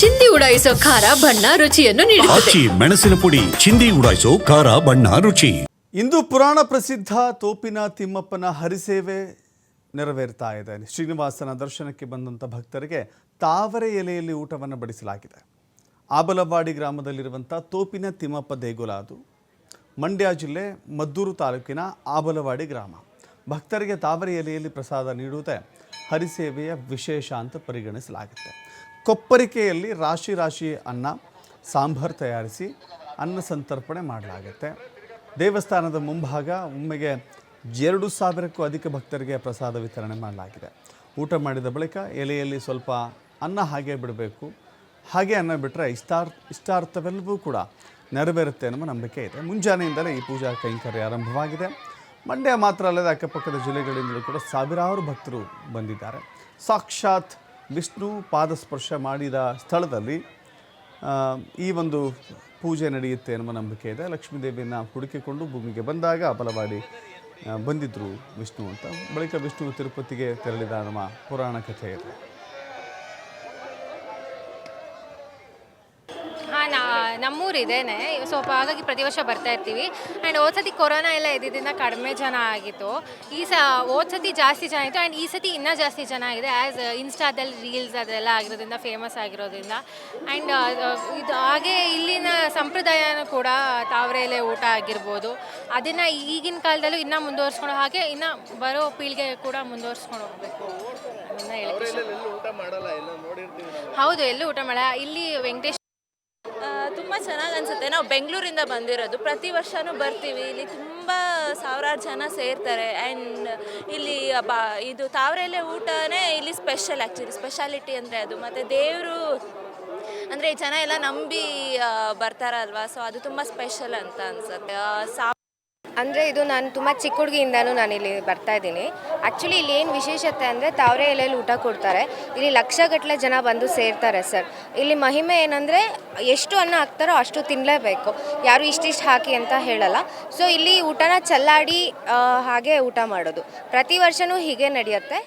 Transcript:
ಚಿಂದಿ ಉಡಾಯಿಸೋ ಖಾರ ಬಣ್ಣ ರುಚಿಯನ್ನು ನೀಡುತ್ತದೆ. ಆಚಿ ಮೆಣಸಿನ ಪುಡಿ ಚಿಂದಿ ಉಡಾಯಿಸೋ ಖಾರ ಬಣ್ಣ ರುಚಿ. ಇಂದು ಪುರಾಣ ಪ್ರಸಿದ್ಧ ತೋಪಿನ ತಿಮ್ಮಪ್ಪನ ಹರಿಸೇವೆ ನೆರವೇರ್ತಾ ಇದೆ. ಶ್ರೀನಿವಾಸನ ದರ್ಶನಕ್ಕೆ ಬಂದಂಥ ಭಕ್ತರಿಗೆ ತಾವರೆ ಎಲೆಯಲ್ಲಿ ಊಟವನ್ನು ಬಡಿಸಲಾಗಿದೆ. ಆಬಲವಾಡಿ ಗ್ರಾಮದಲ್ಲಿರುವಂಥ ತೋಪಿನ ತಿಮ್ಮಪ್ಪ ದೇಗುಲ ಅದು. ಮಂಡ್ಯ ಜಿಲ್ಲೆ ಮದ್ದೂರು ತಾಲೂಕಿನ ಆಬಲವಾಡಿ ಗ್ರಾಮ. ಭಕ್ತರಿಗೆ ತಾವರೆ ಎಲೆಯಲ್ಲಿ ಪ್ರಸಾದ ನೀಡುವುದೇ ಹರಿಸೇವೆಯ ವಿಶೇಷ ಅಂತ ಪರಿಗಣಿಸಲಾಗುತ್ತೆ. ಕೊಪ್ಪರಿಕೆಯಲ್ಲಿ ರಾಶಿ ರಾಶಿ ಅನ್ನ, ಸಾಂಬಾರು ತಯಾರಿಸಿ ಅನ್ನ ಸಂತರ್ಪಣೆ ಮಾಡಲಾಗುತ್ತೆ. ದೇವಸ್ಥಾನದ ಮುಂಭಾಗ ಒಮ್ಮೆಗೆ ಎರಡು ಸಾವಿರಕ್ಕೂ ಅಧಿಕ ಭಕ್ತರಿಗೆ ಪ್ರಸಾದ ವಿತರಣೆ ಮಾಡಲಾಗಿದೆ. ಊಟ ಮಾಡಿದ ಬಳಿಕ ಎಲೆಯಲ್ಲಿ ಸ್ವಲ್ಪ ಅನ್ನ ಹಾಗೆ ಬಿಡಬೇಕು. ಹಾಗೆ ಅನ್ನ ಬಿಟ್ಟರೆ ಇಷ್ಟಾರ್, ಇಷ್ಟಾರ್ಥವೆಲ್ಲವೂ ಕೂಡ ನೆರವೇರುತ್ತೆ ಅನ್ನುವ ನಂಬಿಕೆ ಇದೆ. ಮುಂಜಾನೆಯಿಂದಲೇ ಈ ಪೂಜಾ ಕೈಂಕರ್ಯ ಆರಂಭವಾಗಿದೆ. ಮಂಡ್ಯ ಮಾತ್ರ ಅಲ್ಲದೆ ಅಕ್ಕಪಕ್ಕದ ಜಿಲ್ಲೆಗಳಿಂದಲೂ ಕೂಡ ಸಾವಿರಾರು ಭಕ್ತರು ಬಂದಿದ್ದಾರೆ. ಸಾಕ್ಷಾತ್ ವಿಷ್ಣು ಪಾದಸ್ಪರ್ಶ ಮಾಡಿದ ಸ್ಥಳದಲ್ಲಿ ಈ ಒಂದು ಪೂಜೆ ನಡೆಯುತ್ತೆ ಎನ್ನುವ ನಂಬಿಕೆ ಇದೆ. ಲಕ್ಷ್ಮೀದೇವಿಯನ್ನು ಹುಡುಕಿಕೊಂಡು ಭೂಮಿಗೆ ಬಂದಾಗ ಬಲವಾಡಿ ಬಂದಿದ್ದರು ವಿಷ್ಣು ಅಂತ. ಬಳಿಕ ವಿಷ್ಣು ತಿರುಪತಿಗೆ ತೆರಳಿದ ನಮ್ಮ ಪುರಾಣ ಕಥೆ ಇದೆ. ಹಾಂ ನಾ ನಮ್ಮೂರಿದೇನೆ. ಸ್ವಲ್ಪ ಹಾಗಾಗಿ ಪ್ರತಿ ವರ್ಷ ಬರ್ತಾ ಇರ್ತೀವಿ. ಆ್ಯಂಡ್ ಹೋದ ಸತಿ ಕೊರೋನಾ ಎಲ್ಲ ಇದ್ದಿದ್ದರಿಂದ ಕಡಿಮೆ ಜನ ಆಗಿತ್ತು. ಈ ಸ ಹೋದ ಸತಿ ಜಾಸ್ತಿ ಜನ ಇತ್ತು. ಆ್ಯಂಡ್ ಈ ಸತಿ ಇನ್ನೂ ಜಾಸ್ತಿ ಜನ ಆಗಿದೆ. ಆ್ಯಸ್ ಇನ್ಸ್ಟಾದಲ್ಲಿ ರೀಲ್ಸ್ ಅದೆಲ್ಲ ಆಗಿರೋದ್ರಿಂದ ಫೇಮಸ್ ಆಗಿರೋದ್ರಿಂದ. ಆ್ಯಂಡ್ ಇದು ಹಾಗೆ ಇಲ್ಲಿನ ಸಂಪ್ರದಾಯನೂ ಕೂಡ ತಾವರೆಲೆ ಊಟ ಆಗಿರ್ಬೋದು. ಅದನ್ನು ಈಗಿನ ಕಾಲದಲ್ಲೂ ಇನ್ನೂ ಮುಂದುವರ್ಸ್ಕೊಂಡು ಹಾಗೆ ಇನ್ನೂ ಬರೋ ಪೀಳಿಗೆ ಕೂಡ ಮುಂದುವರ್ಸ್ಕೊಂಡು ಹೋಗಬೇಕು. ಅದನ್ನು ಇಷ್ಟ- ಹೌದು ಎಲ್ಲೂ ಊಟ ಮಾಡ ಇಲ್ಲಿ ವೆಂಕಟೇಶ್ ತುಂಬ ಚೆನ್ನಾಗಿ ಅನ್ಸುತ್ತೆ ನಾವು ಬೆಂಗಳೂರಿಂದ ಬಂದಿರೋದು. ಪ್ರತಿ ವರ್ಷವೂ ಬರ್ತೀವಿ. ಇಲ್ಲಿ ತುಂಬ ಸಾವಿರಾರು ಜನ ಸೇರ್ತಾರೆ. ಆ್ಯಂಡ್ ಇಲ್ಲಿ ಬಾ, ಇದು ತಾವರೆಲೆ ಊಟನೇ ಇಲ್ಲಿ ಸ್ಪೆಷಲ್ ಆ್ಯಕ್ಚುಲಿ ಸ್ಪೆಷಾಲಿಟಿ ಅಂದರೆ ಅದು. ಮತ್ತು ದೇವರು ಅಂದರೆ ಜನ ಎಲ್ಲ ನಂಬಿ ಬರ್ತಾರಲ್ವಾ? ಸೊ ಅದು ತುಂಬ ಸ್ಪೆಷಲ್ ಅಂತ ಅನ್ಸುತ್ತೆ. ಸಾ ಅಂದರೆ ಇದು ನಾನು ತುಂಬ ಚಿಕ್ಕ ಹುಡುಗಿಯಿಂದನೂ ನಾನು ಇಲ್ಲಿ ಬರ್ತಾ ಇದ್ದೀನಿ. ಆ್ಯಕ್ಚುಲಿ ಇಲ್ಲಿ ಏನು ವಿಶೇಷತೆ ಅಂದರೆ ತಾವರೆ ಎಲೆಯಲ್ಲಿ ಊಟ ಕೊಡ್ತಾರೆ. ಇಲ್ಲಿ ಲಕ್ಷಗಟ್ಟಲೆ ಜನ ಬಂದು ಸೇರ್ತಾರೆ ಸರ್. ಇಲ್ಲಿ ಮಹಿಮೆ ಏನಂದರೆ ಎಷ್ಟು ಅನ್ನ ಹಾಕ್ತಾರೋ ಅಷ್ಟು ತಿನ್ನಲೇಬೇಕು ಯಾರು ಇಷ್ಟಿಷ್ಟು ಹಾಕಿ ಅಂತ ಹೇಳಲ್ಲ. ಸೊ ಇಲ್ಲಿ ಊಟನ ಚಲ್ಲಾಡಿ ಹಾಗೆ ಊಟ ಮಾಡೋದು. ಪ್ರತಿ ವರ್ಷವೂ ಹೀಗೆ ನಡೆಯುತ್ತೆ.